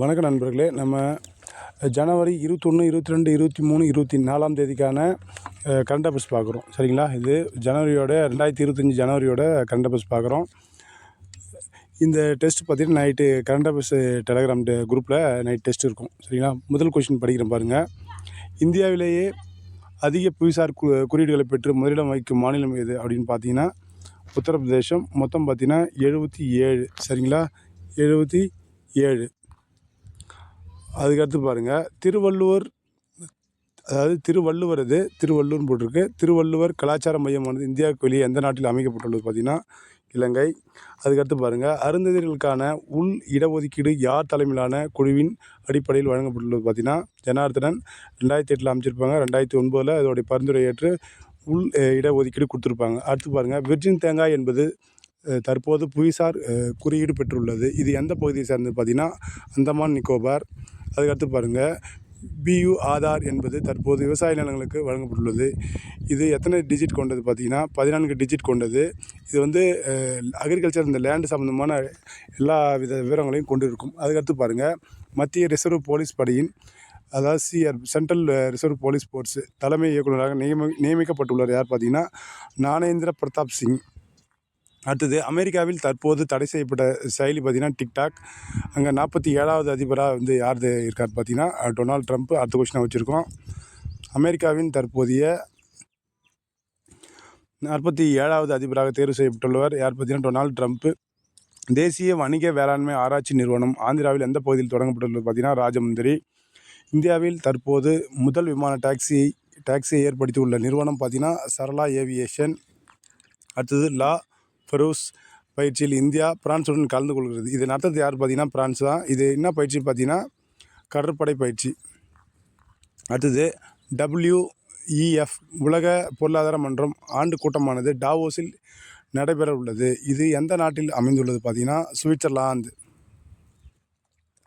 வணக்கம் நண்பர்களே. நம்ம ஜனவரி இருபத்தொன்று இருபத்தி ரெண்டு இருபத்தி மூணு இருபத்தி நாலாம் தேதிக்கான கரண்ட் அஃபேர்ஸ் பார்க்குறோம். சரிங்களா? இது ஜனவரியோட ரெண்டாயிரத்தி இருபத்தஞ்சி ஜனவரியோட கரண்ட் அஃபேர்ஸ் பார்க்குறோம். இந்த டெஸ்ட் பார்த்தீங்கன்னா நைட்டு கரண்ட் அஃபேர்ஸ் டெலகிராம் குரூப்பில் நைட் டெஸ்ட் இருக்கும். சரிங்களா? முதல் கொஷின் படிக்கிறேன் பாருங்கள் இந்தியாவிலேயே அதிக புவிசார் கு குறியீடுகளை பெற்று முதலிடம் வகிக்கும் மாநிலம் எது அப்படின்னு பார்த்தீங்கன்னா உத்தரப்பிரதேசம். மொத்தம் பார்த்தீங்கன்னா எழுபத்தி ஏழு. சரிங்களா? எழுபத்தி ஏழு. அதுக்கடுத்து பாருங்கள் திருவள்ளுவர் அதாவது திருவள்ளுவர் இது திருவள்ளூர்னு போட்டிருக்கு. திருவள்ளுவர் கலாச்சார மையமானது இந்தியாவுக்கு வெளியே எந்த நாட்டில் அமைக்கப்பட்டுள்ளது பார்த்தீங்கன்னா இலங்கை. அதுக்கடுத்து பாருங்கள் அருந்ததிகளுக்கான உள் இடஒதுக்கீடு யார் தலைமையிலான குழுவின் அடிப்படையில் வழங்கப்பட்டுள்ளது பார்த்தீங்கன்னா ஜனார்தனன் ரெண்டாயிரத்தி எட்டில் அமைச்சிருப்பாங்க. ரெண்டாயிரத்தி ஒன்பதில் அதோடைய பரிந்துரை ஏற்று உள் இடஒதுக்கீடு கொடுத்துருப்பாங்க. அடுத்து பாருங்கள் விர்ஜின் தேங்காய் என்பது தற்போது புவிசார் குறியீடு பெற்றுள்ளது. இது எந்த பகுதியை சேர்ந்தது பார்த்தீங்கன்னா அந்தமான் நிக்கோபார் அதுக்கடுத்து பாருங்கள் பியு ஆதார் என்பது தற்போது விவசாய நிலங்களுக்கு வழங்கப்பட்டுள்ளது. இது எத்தனை டிஜிட் கொண்டது பார்த்தீங்கன்னா பதினான்கு டிஜிட் கொண்டது. இது வந்து அக்ரிகல்ச்சர் இந்த லேண்டு சம்மந்தமான எல்லா வித விவரங்களையும் கொண்டு இருக்கும் அதுக்கடுத்து பாருங்கள் மத்திய ரிசர்வ் போலீஸ் படையின் அதாவது CR central reserve police force தலைமை இயக்குநராக நியமி நியமிக்கப்பட்டுள்ளார் யார் பார்த்தீங்கன்னா ஞானேந்திர பிரதாப் சிங். அடுத்தது அமெரிக்காவில் தற்போது தடை செய்யப்பட்ட செயலி பார்த்திங்கன்னா டிக்டாக். அங்கே நாற்பத்தி ஏழாவது அதிபராக வந்து யார் இருக்கார் பார்த்தீங்கன்னா டொனால்ட் ட்ரம்ப் அடுத்த கொஸ்டினாக வச்சுருக்கோம். அமெரிக்காவின் தற்போதைய நாற்பத்தி ஏழாவது அதிபராக தேர்வு செய்யப்பட்டுள்ளவர் யார் பார்த்தீங்கன்னா டொனால்ட் ட்ரம்ப். தேசிய வணிக வேளாண்மை ஆராய்ச்சி நிறுவனம் ஆந்திராவில் எந்த பகுதியில் தொடங்கப்பட்டுள்ளது பார்த்தீங்கன்னா ராஜமந்திரி. இந்தியாவில் தற்போது முதல் விமான டாக்ஸி டாக்ஸியை ஏற்படுத்தியுள்ள நிறுவனம் பார்த்தீங்கன்னா சரளா ஏவியேஷன். அடுத்தது லா ஃபெரோஸ் பயிற்சியில் இந்தியா பிரான்சுடன் கலந்து கொள்கிறது. இது நடத்தது யார் பார்த்தீங்கன்னா பிரான்ஸ் தான். இது என்ன பயிற்சி பார்த்தீங்கன்னா கடற்படை பயிற்சி. அடுத்தது டபிள்யூஇஎஃப் உலக பொருளாதார மன்றம் ஆண்டு கூட்டமானது டாவோஸில் நடைபெற உள்ளது இது எந்த நாட்டில் அமைந்துள்ளது பார்த்தீங்கன்னா சுவிட்சர்லாந்து.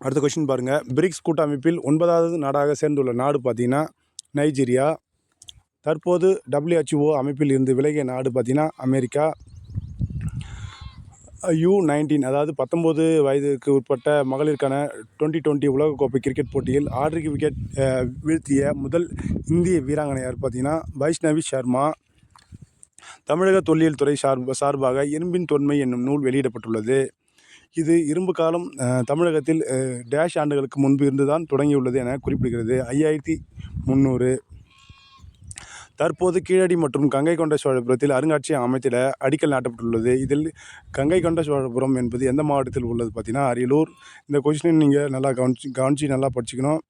அடுத்த கொஷின் பாருங்கள் பிரிக்ஸ் கூட்டமைப்பில் ஒன்பதாவது நாடாக சேர்ந்துள்ள நாடு பார்த்தீங்கன்னா நைஜீரியா. தற்போது டபிள்யூஹெச்ஓ அமைப்பில் இருந்து விலகிய நாடு பார்த்தீங்கன்னா அமெரிக்கா. யூ நைன்டீன் அதாவது பத்தொம்போது வயதுக்கு உட்பட்ட மகளிருக்கான டுவெண்ட்டி டுவெண்ட்டி உலகக்கோப்பை கிரிக்கெட் போட்டியில் ஆறு விக்கெட் வீழ்த்திய முதல் இந்திய வீராங்கனை யார் பார்த்தீங்கன்னா வைஷ்ணவி சர்மா. தமிழக தொல்லியல் துறை சார்ப சார்பாக இரும்பின் தொன்மை என்னும் நூல் வெளியிடப்பட்டுள்ளது. இது இரும்பு காலம் தமிழகத்தில் டேஷ் ஆண்டுகளுக்கு முன்பு இருந்துதான் தொடங்கியுள்ளது என குறிப்பிடுகிறது. ஐயாயிரத்தி முந்நூறு தற்போது கீழடி மற்றும் கங்கை கொண்ட சோழபுரத்தில் அருங்காட்சியகம் அமைத்திட அடிக்கல் நாட்டப்பட்டுள்ளது. இதில் கங்கை கொண்ட சோழபுரம் என்பது எந்த மாவட்டத்தில் உள்ளது பார்த்தீங்கன்னா அரியலூர். இந்த கொஷினை நீங்கள் நல்லா கவனிச்சு கவனித்து நல்லா படிச்சுக்கணும்.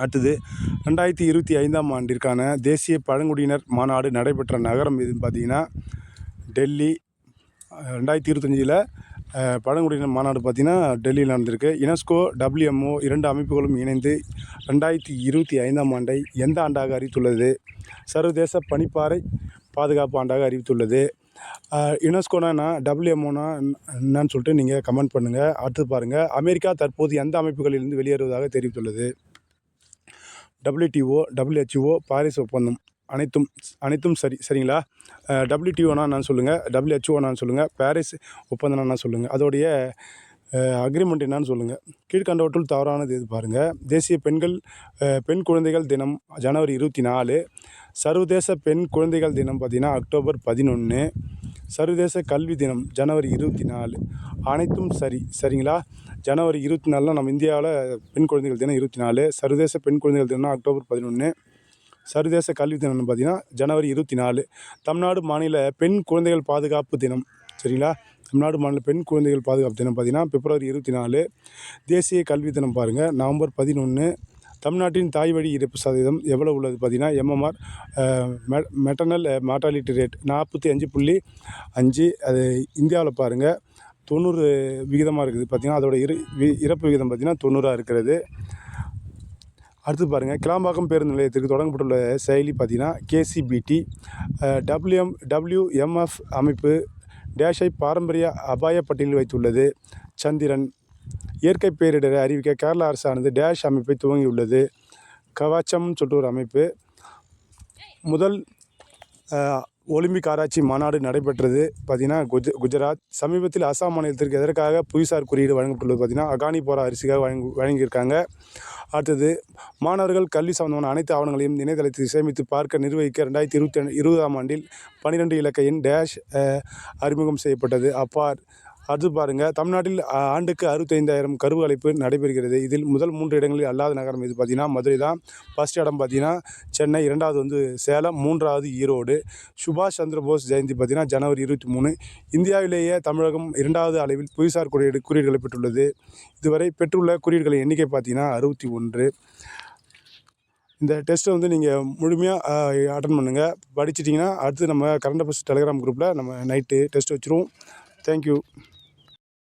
அடுத்தது ரெண்டாயிரத்தி இருபத்தி ஐந்தாம் ஆண்டிற்கான தேசிய பழங்குடியினர் மாநாடு நடைபெற்ற நகரம் எதுன்னு பார்த்தீங்கன்னா டெல்லி. ரெண்டாயிரத்தி இருபத்தஞ்சியில் பழங்குடியினர் மாநாடு பார்த்திங்கன்னா டெல்லியில் நடந்திருக்கு. யுனெஸ்கோ டபிள்யூஎம்ஓ இரண்டு அமைப்புகளும் இணைந்து ரெண்டாயிரத்தி இருபத்தி ஐந்தாம் ஆண்டை எந்த ஆண்டாக அறிவித்துள்ளது? சர்வதேச பனிப்பாறை பாதுகாப்பு ஆண்டாக அறிவித்துள்ளது. யுனெஸ்கோனா என்ன டபிள்யூஎம்ஓனா என்னன்னு சொல்லிட்டு நீங்கள் கமெண்ட் பண்ணுங்கள் அடுத்து பாருங்கள் அமெரிக்கா தற்போது எந்த அமைப்புகளிலிருந்து வெளியேறுவதாக தெரிவித்துள்ளது? டபிள்யூடிஓ டபிள்யூஹெச்ஓ பாரிஸ் ஒப்பந்தம். அனைத்தும் அனைத்தும் சரி சரிங்களா? டபிள்யூடிஓனா நான் சொல்லுங்கள் டபிள்யூஹெச்ஓனான்னு சொல்லுங்கள் பாரிஸ் ஒப்பந்தம்னா சொல்லுங்கள் அதோடைய அக்ரிமெண்ட் என்னன்னு சொல்லுங்கள் கீழ்கண்டவற்றுள் தவறானது எது பாருங்கள் தேசிய பெண்கள் பெண் குழந்தைகள் தினம் ஜனவரி இருபத்தி நாலு. சர்வதேச பெண் குழந்தைகள் தினம் பார்த்திங்கன்னா அக்டோபர் பதினொன்று சர்வதேச கல்வி தினம் ஜனவரி இருபத்தி நாலு. அனைத்தும் சரி சரிங்களா? ஜனவரி இருபத்தி நாலில் நம்ம இந்தியாவில் பெண் குழந்தைகள் தினம் இருபத்தி நாலு. சர்வதேச பெண் குழந்தைகள் தினம் அக்டோபர் பதினொன்று சர்வதேச கல்வி தினம்னு பார்த்தீங்கன்னா ஜனவரி இருபத்தி நாலு. தமிழ்நாடு மாநில பெண் குழந்தைகள் பாதுகாப்பு தினம். சரிங்களா? தமிழ்நாடு மாநில பெண் குழந்தைகள் பாதுகாப்பு தினம் பார்த்தீங்கன்னா பிப்ரவரி இருபத்தி நாலு. தேசிய கல்வி தினம் பாருங்கள் நவம்பர் பதினொன்று தமிழ்நாட்டின் தாய் வழி இறப்பு சதவீதம் எவ்வளோ உள்ளது பார்த்தீங்கன்னா எம்எம்ஆர் மெட்டர்னல் மார்டாலிட்டி ரேட் நாற்பத்தி அஞ்சு புள்ளி அஞ்சு. அது இந்தியாவில் பாருங்கள் தொண்ணூறு விகிதமாக இருக்குது பார்த்திங்கன்னா அதோட இரு வி- இறப்பு விகிதம் பார்த்திங்கன்னா தொண்ணூறாக இருக்கிறது. அடுத்து பாருங்கள் கிளாம்பாக்கம் பேருந்து நிலையத்திற்கு தொடங்கப்பட்டுள்ள செயலி பார்த்தீங்கன்னா கேசிபிடி டபிள்யூஎம் டபிள்யூஎம்எஃப் அமைப்பு டேஷை பாரம்பரிய அபாய பட்டியலில் வைத்துள்ளது. சந்திரன் இயற்கை பேரிடரை அறிவிக்க கேரள அரசானது டேஷ் அமைப்பை துவங்கியுள்ளது. கவாச்சம்னு சொல்லிட்டு ஒரு அமைப்பு. முதல் ஒலிம்பிக் ஆராய்ச்சி மாநாடு நடைபெற்றது. பார்த்தீங்கன்னா குஜ குஜராத் சமீபத்தில் அசாம் மாநிலத்திற்கு எதற்காக புவிசார் குறியீடு வழங்கப்பட்டுள்ளது? பார்த்தீங்கன்னா அகானி போரா அரிசிக்காக வழங்கி வழங்கியிருக்காங்க. அடுத்தது மாணவர்கள் கல்வி சம்பந்தமான அனைத்து ஆவணங்களையும் இணையதளத்தில் சேமித்து பார்க்க நிர்வகிக்க ரெண்டாயிரத்தி இருபத்தி இருபதாம் ஆண்டில் பன்னிரெண்டு இலக்க எண் டேஷ் அறிமுகம் செய்யப்பட்டது. அப்பார் அடுத்து பாருங்கள் தமிழ்நாட்டில் ஆண்டுக்கு அறுபத்தைந்தாயிரம் கருவு அழைப்பு நடைபெறுகிறது. இதில் முதல் மூன்று இடங்களில் அல்லாத நகரம் இது. பார்த்திங்கன்னா மதுரை தான். ஃபர்ஸ்ட் இடம் பார்த்திங்கன்னா சென்னை. இரண்டாவது வந்து சேலம். மூன்றாவது ஈரோடு. சுபாஷ் சந்திர போஸ் ஜெயந்தி பார்த்தீங்கன்னா ஜனவரி இருபத்தி மூணு. இந்தியாவிலேயே தமிழகம் இரண்டாவது அளவில் புவிசார் குறியீடு குறியீடுகளை பெற்றுள்ளது. இதுவரை பெற்றுள்ள குறியீடுகளின் எண்ணிக்கை பார்த்தீங்கன்னா அறுபத்தி ஒன்று. இந்த டெஸ்ட்டை வந்து நீங்கள் முழுமையாக அட்டன் பண்ணுங்கள் படிச்சிட்டிங்கன்னா அடுத்து நம்ம கரண்ட் அஃபேர்ஸ் டெலிகிராம் குரூப்பில் நம்ம நைட்டு டெஸ்ட் வச்சுருவோம். தேங்க்யூ